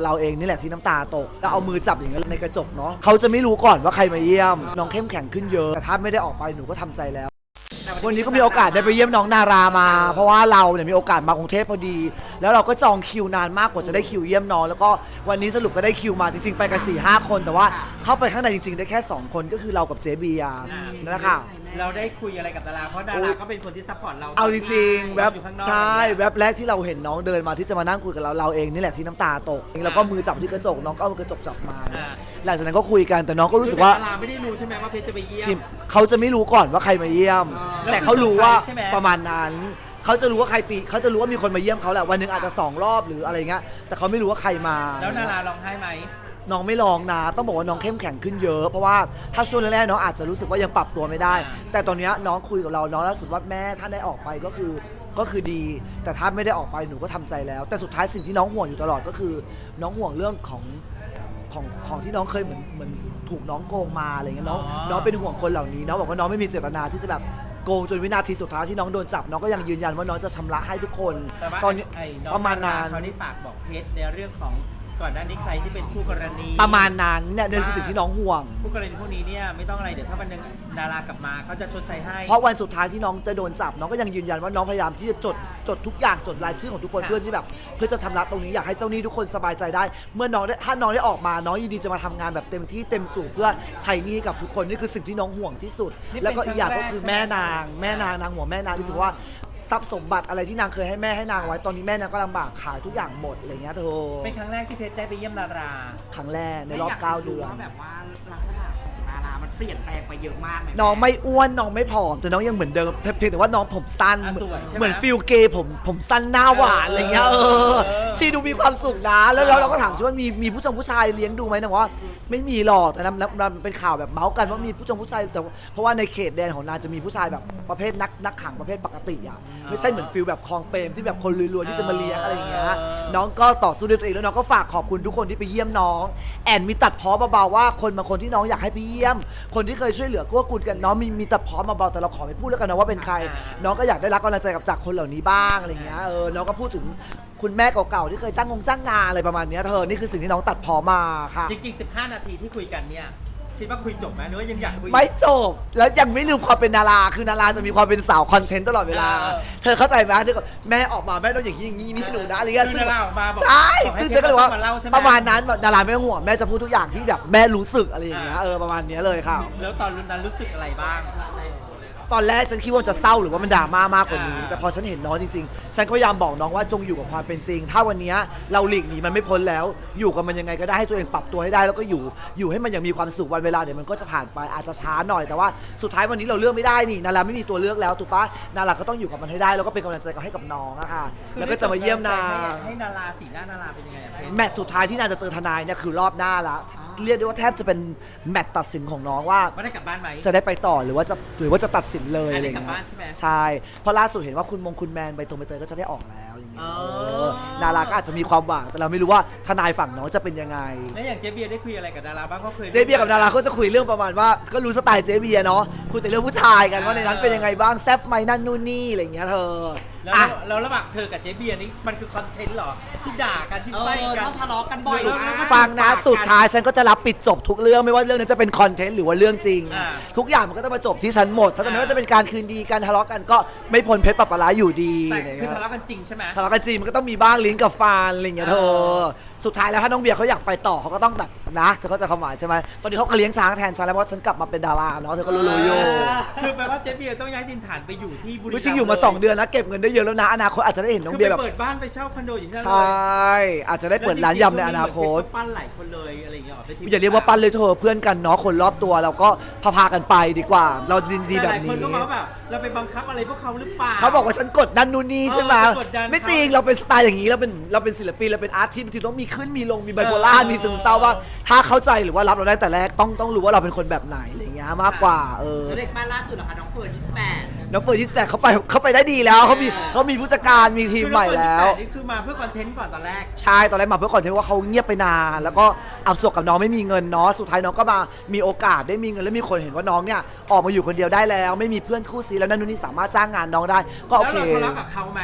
เราเองนี่แหละที่น้ำตาตกแล้วเอามือจับอย่างเงี้ยในกระจกเนาะเขาจะไม่รู้ก่อนว่าใครมาเยี่ยม น้องเข้มแข็งขึ้นเยอะ แต่ถ้าไม่ได้ออกไปหนูก็ทำใจแล้ว วันนี้ก็มีโอกาสได้ไปเยี่ยมน้องนารามา เพราะว่าเราเนี่ยมีโอกาสมากรุงเทพพอดี แล้วเราก็จองคิวนานมากกว่าจะได้คิวเยี่ยมน้องแล้วก็วันนี้สรุปก็ได้คิวมาจริงๆไปกัน4ี่ห้าคน แต่ว่าเข้าไปข้างในจริง ๆ ได้แค่ 2 คนก็คือเรากับเจเบียร์นั่นแหละค่ะ เราได้คุยอะไรกับดารา เพราะดาโอ้รายก็เป็นคนที่ซัพพอร์ตเราเอาจริงๆแวบอยู่ข้างนอกใช่อย่างแวเงี้ยบแรกที่เราเห็นน้องเดินมาที่จะมานั่งคุยกับเราเราเองนี่แหละที่น้ำตาตกแล้วก็มือจับที่กระจกน้องก็เอากระจกจับมาอ่าหลังจากนั้นก็คุยกันแต่น้องก็รู้สึกว่าดาราไม่ได้รู้ใช่ไหมว่าเพชรจะไปเยี่ยชิมม เขาจะไม่รู้ก่อนว่าใครมาเยี่ยม อ๋อแต่เขารู้ว่าแล้วคือใช่ไหม ประมาณนั้น เขาจะรู้ว่าใครตีเขาจะรู้ว่ามีคนมาเยี่ยมเขาแหละวันหนึ่งอาจจะสองรอบหรืออะไรเงี้ยแต่เขาไม่รู้ว่าใครมา แล้วดาราร้องไห้ไหม น้องไม่ลองนะต้องบอกว่าน้องเข้มแข็งขึ้นเยอะ เพราะว่าถ้าช่วงแรกๆน้องอาจจะรู้สึกว่ายังปรับตัวไม่ได้ อ่า แต่ตอนเนี้ยน้องคุยกับเราน้องล่าสุดว่าแม่ถ้าได้ออกไปก็คือก็คือดี แต่ถ้าไม่ได้ออกไปหนูก็ทำใจแล้ว แต่สุดท้ายสิ่งที่น้องห่วงอยู่ตลอดก็คือ น้องห่วงเรื่องของของของที่น้องเคยเหมือนเหมือนถูกน้องโกงมาอะไรเงี้ยน้องน้องเป็นห่วงคนเหล่านี้น้องบอกว่าน้องไม่มีเจตนาที่จะแบบ โกงจนวินาทีสุดท้ายที่น้องโดนจับน้องก็ยังยืนยันว่าน้องจะชำระให้ทุกคน แต่ว่าตอนนี้ไอ้น้องประมาณนั้น เขาได้ฝากบอกเพชรในเรื่องของ ก่อนหน้านี้ใครที่เป็นคู่กรณีประมาณนั้นเนี่ยนี่คือสิ่งที่น้องห่วง คู่กรณีพวกนี้เนี่ยไม่ต้องอะไรเดี๋ยวถ้าวันหนึงดารากลับมาเขาจะชดใช้ให้ เพราะวันสุดท้ายที่น้องจะโดนจับน้องก็ยังยืนยันว่าน้องพยายามที่จะจดจดทุกอย่างจดรายชื่อของทุกคนค่ะ เพื่อที่แบบ เพื่อจะชำระตรงนี้อยากให้เจ้าหนี้ทุกคนสบายใจได้ เมื่อน้องได้ถ้าน้องได้ออกมาน้องยินดีจะมาทำงานแบบเต็มที่เต็มสูบเพื่อใช้หนี้กับทุกคนนี่คือสิ่งที่น้องห่วงที่สุดแล้วก็อีกอย่างก็คือแม่นาง แม่นางนางห่วงแม่นางที่สุดว่า ทรัพย์สมบัติอะไรที่นางเคยให้แม่ให้นางไว้ตอนนี้แม่นางก็ลำบากขายทุกอย่างหมดอะไรเงี้ยเธอเป็นครั้งแรกที่เพชรได้ไปเยี่ยมดารา ครั้งแรกในรอบเก้าเดือน ว่าแบบว่าลักษณะของดารามัน เปลี่ยนแปลงไปเยอะมากไหมน้องไม่อ้วนน้องไม่ผอมแต่น้องยังเหมือนเดิมเพียงแต่ว่าน้องผมสั้น อะสวยใช่ไหมเหมือนฟิลเกย์ผมผมสั้นหน้าหวานอะไรเงี้ยเออเออชีดูมีความสุขนะแล้วแล้วเราก็ถามชีว่ามีมีผู้ชมผู้ชายเลี้ยงดูไหมนางว่าไม่มีหรอกแต่นั้นนั้นเป็นข่าวแบบเมาส์กันว่ามีผู้ชมผู้ชายแต่ว่าเพราะว่าในเขตแดนของนางจะมีผู้ชายแบบประเภทนักนักขังประเภทปกติอะไม่ใช่เหมือนฟิลแบบคลองเปรมที่แบบคนรวยๆที่จะมาเลี้ยงอะไรอย่างเงี้ย น้องก็ต่อสู้ด้วยตัวเองแล้วน้องก็ฝากขอบคุณทุกคนที่ไปเยี่ยมน้อง แอนมีตัดพ้อเบาๆว่าคนบางคนที่น้องอยากให้ไปเยี่ยมคนที่เคยช่วยเหลือกู้กุลกันน้องมีมีตัดพ้อมาเบาๆแต่เราขอไม่พูดแล้วกันนะว่าเป็นใคร น้องก็อยากได้รับกำลังใจกับจากคนเหล่านี้บ้างอะไรอย่างเงี้ยเออน้องก็พูดถึงคุณแม่เก่าๆที่เคยจ้างงงจ้างงานอะไรประมาณเนี้ยเธอนี่คือสิ่งที่น้องตัดพ้อมาค่ะ จริงๆ 15 นาทีที่คุยกันเนี่ย คิดว่าคุยจบไหมหรือว่ายังอยากคุย ไม่จบ แล้วยังไม่ลืมความเป็นดารา คือดาราจะมีความเป็นสาวคอนเทนต์ตลอดเวลา เออเธอเข้าใจไหมที่แม่ออกมาแม่ต้องอย่างนี้อย่างนี้นี่หนูนะอะไรเงี้ยคือดาราออกมาบอกใช่บอกให้ซึ่งฉันก็เลยว่าเพชรมาเล่าใช่ไหม ประมาณนั้นแบบดาราไม่ต้องห่วงแม่จะพูดทุกอย่างที่แบบแม่รู้สึกอะไรอย่างเงี้ยอ่าเออประมาณเนี้ยเลยค่ะ แล้วตอนนั้นรู้สึกอะไรบ้าง ตอนแรกฉันคิดว่ามันจะเศร้าหรือว่ามันดราม่ามากกว่านี้อ่าแต่พอฉันเห็นน้องจริงๆ ฉันก็พยายามบอกน้องว่าจงอยู่กับความเป็นจริง ถ้าวันเนี้ยเราหลีกหนีมันไม่พ้นแล้ว อยู่กับมันยังไงก็ได้ให้ตัวเองปรับตัวให้ได้แล้วก็อยู่อยู่ให้มันอย่างมีความสุขวันเวลาเดี๋ยวมันก็จะผ่านไปอาจจะช้าหน่อยแต่ว่าสุดท้ายวันนี้เราเลือกไม่ได้นี่นาราไม่มีตัวเลือกแล้วถูกปะนาราก็ต้องอยู่กับมันให้ได้แล้วก็เป็นกำลังใจกับให้กับน้องอะค่ะแล้วก็จะมาเยี่ยมนางให้ให้ดาราสีหน้าดาราเป็นยังไงอะเพชร แมตช์สุดท้ายที่นางจะเจอทนายเนี่ยคือรอบหน้าละ เรียกได้ว่าแทบจะเป็นแมตช์ตัดสินของน้องว่า ว่าได้กลับบ้านไหม จะได้ไปต่อหรือว่าจะหรือว่าจะตัดสินเลยอัอะนไรนี้อย่างกลับเงี้บ้ายนใช่ไหมใช่เพราะล่าสุดเห็นว่าคุณมงคุณแมนใบตรงใบเตยก็จะได้ออกแล้วอย่างเงี้ยอ๋อ เออดาราก็อาจจะมีความหวังแต่เราไม่รู้ว่าทนายฝั่งน้องจะเป็นยังไง แล้วอย่างเจเบียร์ได้คุยอะไรกับดาราบ้างก็เคย เจเบียร์กับดาราก็จะคุยเรื่องประมาณว่าก็รู้สไตล์เจเบียร์เนาะคุยแต่เรื่องผู้ชายกันว่าในนั้นเป็นยังไงบ้างแซบไหมนั่นนู่นนี่อะไรอย่างเงี้ยเธอ แล้วอะ แล้วระหว่างเธอกับเจเบียร์นี่มันคือคอนเทนต์เหรอที่ด่ากันที่เอไฟอกัชน อบทะเลาะกันบ่อยมาก ฟังนะสุดท้ายฉันก็จะรับปิดจบทุกเรื่องไม่ว่าเรื่องนั้นจะเป็นคอนเทนต์หรือว่าเรื่องจริง อ่าทุกอย่างมันก็ต้องมาจบที่ฉันหมด ถ้าจะไม่อ่า ว่าจะเป็นการคืนดีการทะเลาะกันก็ไม่พ้นเพชรปะปะร้าอยู่ดีแต่อะไรอย่างคือเงี้ยทะเลาะกันจริงใช่ไหม ทะเลาะกันจริงมันก็ต้องมีบ้างลิ้นกับฟันอะไรอย่างเงี้ยเธเอออสุดท้ายแล้วถ้าน้องเบียร์เขาอยากไปต่อเขาก็ต้องแบบนะเธอเข้าใจความหมายใช่ไหมตอนนี้เขาก็เลี้ยงช้างแทนฉันแล้วเพราะฉันกลับมาเป็นดาราเนาะเธอก็รู้ๆอยู่คือแปลว่าเจเบียร์ต้องย้ายถิ่นฐานไปอยู่ที่บุรีวิรัมชิงอยู่มา2เดือนแล้วเก็บเงินได้เยอะแล้วนะอนาคตอาจจะได้เห็นน้องคือเบียร์ไปแบบเปิดบ้านไปเช่าคอนโดอยู่ที่นั่นใชเลย่อาจจะได้เปิดร้านยำในอนาคต แล้วจริงๆก็ปั้นหลายคนเลยอะไรอย่างเงี้ยหรอไปที่อย่าเรียกว่าปั้นเลยเธอเพื่อนกันเนาะคนรอบตัวเราก็พาพาๆกันไปดีกว่า เราดีดีๆแต่แบหบลายคนนี้ก็มาว่าแบบเราไปบังคับอะไรพวกเขาหรือเปล่า เขาบอกว่าฉันกดดันนู่นนี่ใช่ไหมเออจะกดดันไม่จริงเราเป็นสไตล์อย่างนี้เราเป็นเราเป็นศิลปินเราเป็นอาร์ติสต์บางทีต้องมีขึ้นมีลงมีไบโพล่าเออ มีซึมเศร้าว่างถ้าเข้าใจหรือว่ารับเราได้แต่แรกต้องต้องรู้ว่าเราเป็นคนแบบไหนอะไรเงี้ยมากกว่าเออแล้วเด็กบ้านล่าสุดเหรอคะน้องเฟิร์น28น้องเฟิร์นยี่สิบแปดเขาไปเขาไปได้ดีแล้วเขามีเขามีผู้จัดการมีทีมใหม่แล้ว คือนี่คือมาเพื่อคอนเทนต์ก่อนตอนแรก ใช่ตอนแรกมาเพื่อก่อนที่ว่าเขาเงียบไปนาน แล้วก็อับสวกกับน้องไม่มีเงินเนาะสุดท้ายน้องก็มามีโอกาสได้มีเงินแล้วมีคนเห็นว่าน้องเนี่ยออกมาอยู่คนเดียวได้แล้ว ไม่มีเพื่อนคู่ซีแล้วนั่นนู่นนี่สามารถจ้างงานน้องได้ ก็โอแล้วเค เราทะเลาะกับเขาไหม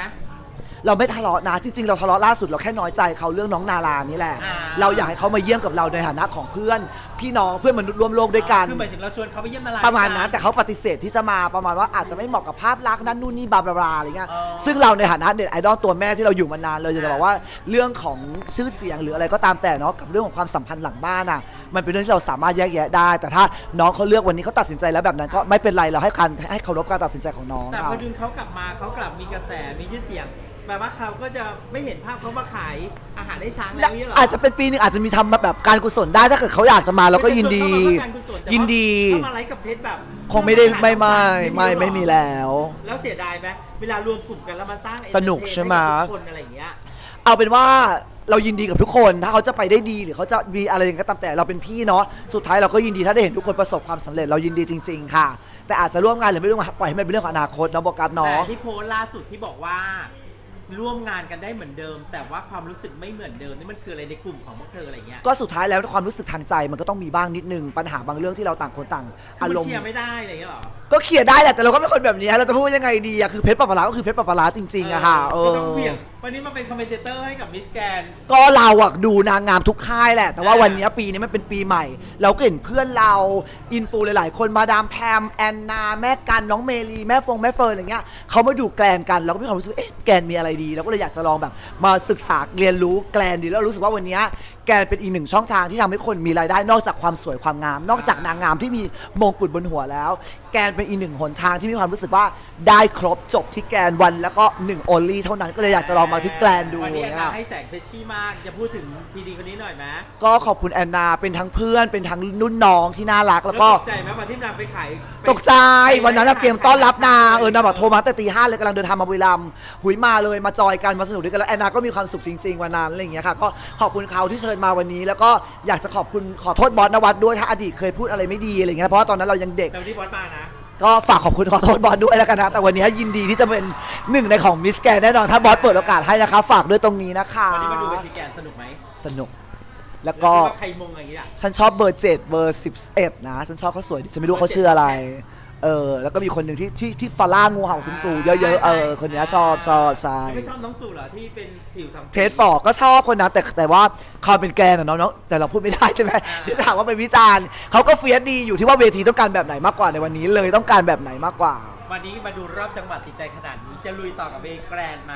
เราไม่ทะเลาะนะจริงๆเราทะเลาะล่าสุดเราแค่น้อยใจเขาเรื่องน้องนารานี่แหละ อ่า เราอยากให้เขามาเยี่ยมกับเราในฐานะของเพื่อน พี่น้องเพื่อนมนุษย์ร่วมโลกด้วยกัน คือหมายถึงเราชวนเขาไปเยี่ยมนารา ประมาณนั้นแต่เขาปฏิเสธที่จะมาประมาณว่าอาจจะไม่เหมาะกับภาพลักษณ์นั่นนู่นนี่บลาบลาบลาอะไรเงี้ยอ๋อซึ่งเราในฐานะเน็ตไอดอลตัวแม่ที่เราอยู่มานานเลยจะบอกว่าเรื่องของชื่อเสียงหรืออะไรก็ตามแต่เนาะกับเรื่องของความสัมพันธ์หลังบ้านอะมันเป็นเรื่องที่เราสามารถแยกแยะได้ แต่ถ้าน้องเขาเลือกวันนี้เขาตัดสินใจแล้วแบบนั้นก็ไม่เป็นไรเราให้การให้เคารพการตัดสินใจของน้องแต่เขาพอดึงเขากลับมาเขากลับมีกระแสมีชื่อเสียง แปลว่าเขาก็จะไม่เห็นภาพเขามาขายอาหารให้ช้างแล้วนี่เหรออาจจะเป็นปีหนึงอาจจะมีทำแบบการกุศลได้ถ้าเกิดเขาอยากจะมาเราก็ยินดีไม่ใช่ชวนเขามาเพื่อการกุศลแต่ว่ายินดีเขามาไลฟ์กับเพชรแบบคงไม่ได้ไม่ไม่ไม่ไม่มีแล้ว แล้วเสียดายไหมเวลารวมกลุ่มกันแล้วมาสร้าง สนุกใช่ไหมให้กับทุกคนอะไรอย่างเงี้ย เอาเป็นว่าเรายินดีกับทุกคนถ้าเขาจะไปได้ดีหรือเขาจะมีอะไรอย่างก็ตามแต่เราเป็นพี่เนาะสุดท้ายเราก็ยินดีถ้าได้เห็นทุกคนประสบความสำเร็จเรายินดีจริง ๆ ค่ะ แต่อาจจะร่วมงานหรือไม่ร่วมงานปล่อยให้มันเป็นเรื่องของอนาคตเนาะบอกกันแต่เนาะ ที่โพสต์ล่าสุดที่บอกว่า ร่วมงานกันได้เหมือนเดิม แต่ว่าความรู้สึกไม่เหมือนเดิมนี่มันคืออะไรในกลุ่มของพวกเธออะไรเงี้ยก็สุดท้ายแล้วความรู้สึกทางใจมันก็ต้องมีบ้างนิดนึง ปัญหาบางเรื่องที่เราต่างคนต่างคืออามันรมณ์ เคลียร์ไม่ได้อะไรเงี้ยเหรอ ก็เคลียร์ได้แหละแต่เราก็เป็นคนแบบนี้เราจะพูดว่ายังไงดีอะคือเพชรปะปะลาก็คือเพชรปะปะลาจริงๆอะค่ะเอก็อต้องเบี่ยงวันนี้มาเป็นคอมเมนเตอร์ให้กับมิสแกน ก็เราอะดูนางงามทุกค่ายแหละ แต่ว่าอ่าวันนี้ปีนี้มันเป็นปีใหม่ เราก็เห็นเพื่อนเราอินฟูหลายๆ คนมาดามแพมแอนนา แม่กันน้องเมลีแม่ฟงแม่เฟิร์นอะไรเงี้ยเขามาดูแกลนกันเราก็มีความรู้สึกเอ๊ะแกลนมีอะไรดีเราก็เลยอยากจะลองแบบมาศึกษาเรียนรู้แกลนดีแล้วรู้สึกว่าวันนี้ แกลนเป็นอีกหนึ่งช่องทางที่ทำให้คนมีรายได้นอกจากความสวยความงาม นอกจากนางงามที่มีมงกุฎบนหัวแล้ว แกลนเป็นอีกหนึ่งหนทางที่มีความรู้สึกว่าได้ครบจบที่แกลนวันแล้วก็หนึ่งโอลี่เท่านั้นก็เลยอยากจะลองมาที่แกลนดูวันนี้แอนเนี่นายให้แสงเพชชี่มากจะพูดถึงพีดีคนนี้หน่อยไหมก็ขอบคุณแอนนาเป็นทั้งเพื่อนเป็นทั้งนุ่นน้องที่น่ารักแล้วก็ ตกใจไหมวันที่นางไปขายไปตกใจไปวันนั้นเราไปเตรียมต้อนรับนางขยเออนางบอกโทรมาตั้งแต่ตีห้าเลยกำลังเดินทางมาบุรีรัมย์หุยมาเลยมาจอยกันมาสนุกด้วยกันแล้วแอนนาก็มีความสุขจริง ๆ วันนั้นอะไรอย่างเงี้ยค่ะก็ขอบคุณเขาที่เชิญมาวันนี้ แล้วก็อยากจะขอบคุณขอโทษบอสนวัดด้วยถ้าอดีตเคยพูดอะไรไม่ดีอะไรอย่างเงี้ยเพราะว่าตอนนั้นเรายังเด็ก แต่วันที่บอสมานะ ก็ฝากขอบคุณขอโทษบอสด้วยแล้วกันนะ แต่วันนี้ยินดีที่จะเป็นหนึ่งในของมิสแกนแน่นอนถ้าบอสเปิดโอกาสให้นะคะฝากด้วยตรงนี้นะคะวันนี้มาดูเวทีแกนสนุกไหมสนุก แล้วแล้ก็วคิดว่าใครมงอย่างนี้อะฉันชอบเบอร์เจ็ดเบอร์สิบเอ็ดนะ ฉันชอบเขาสวยดีฉันไม่รู้เขาชื่ออะไร เออ แล้วก็มีคนหนึ่งที่ที่ที่ฟาร่างูเห่าสูงสูงๆเยอะๆ เออ คนเนี้ยชอบชอบใช่ไม่ชอบน้องสู่เหรอที่เป็นผิวสัมผัสเทสฟอร์ดก็ชอบคนนั้นแต่แต่ว่าเขาเป็นแกนอะเนาะเนาะแต่เราพูดไม่ได้ใช่ไหมอ่าเดี๋ยวจะถามว่าเป็นวิจารณ์เขาก็เฟียสดีอยู่ที่ว่าเวทีต้องการแบบไหนมากกว่าในวันนี้เลยต้องการแบบไหนมากกว่า วันนี้มาดูรอบจังหวัดติดใจขนาดนี้จะลุยต่อกับเบแกรนด์ไหม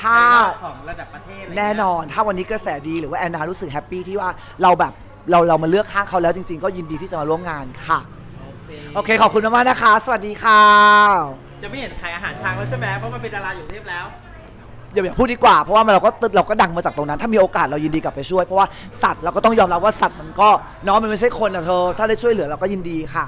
ถ้า ในรอบของระดับประเทศอะไรเงี้ยแน่นอน ถ้าวันนี้กระแสดีหรือว่าแอนนารู้สึกแฮปปี้ที่ว่าเราแบบเราเรามาเลือกข้างเขาแล้วจริง ๆ ก็ยินดีที่จะมาร่วมงานค่ะ โอเคขอบคุณมากๆนะคะ สวัสดีค่ะจะไม่เห็นขายอาหารช้างแล้วใช่ไหมเพราะมันเป็นดาราอยู่กรุงเทพแล้ว อย่าอย่าพูดดีกว่าเพราะว่ามันเราก็เราก็ดังมาจากตรงนั้น ถ้ามีโอกาสเรายินดีกลับไปช่วยเพราะว่าสัตว์เราก็ต้องยอมรับว่าสัตว์มันก็เน้องมันไม่ใช่คนนะเธอถ้าได้ช่วยเหลือเราก็ยินดีค่ะ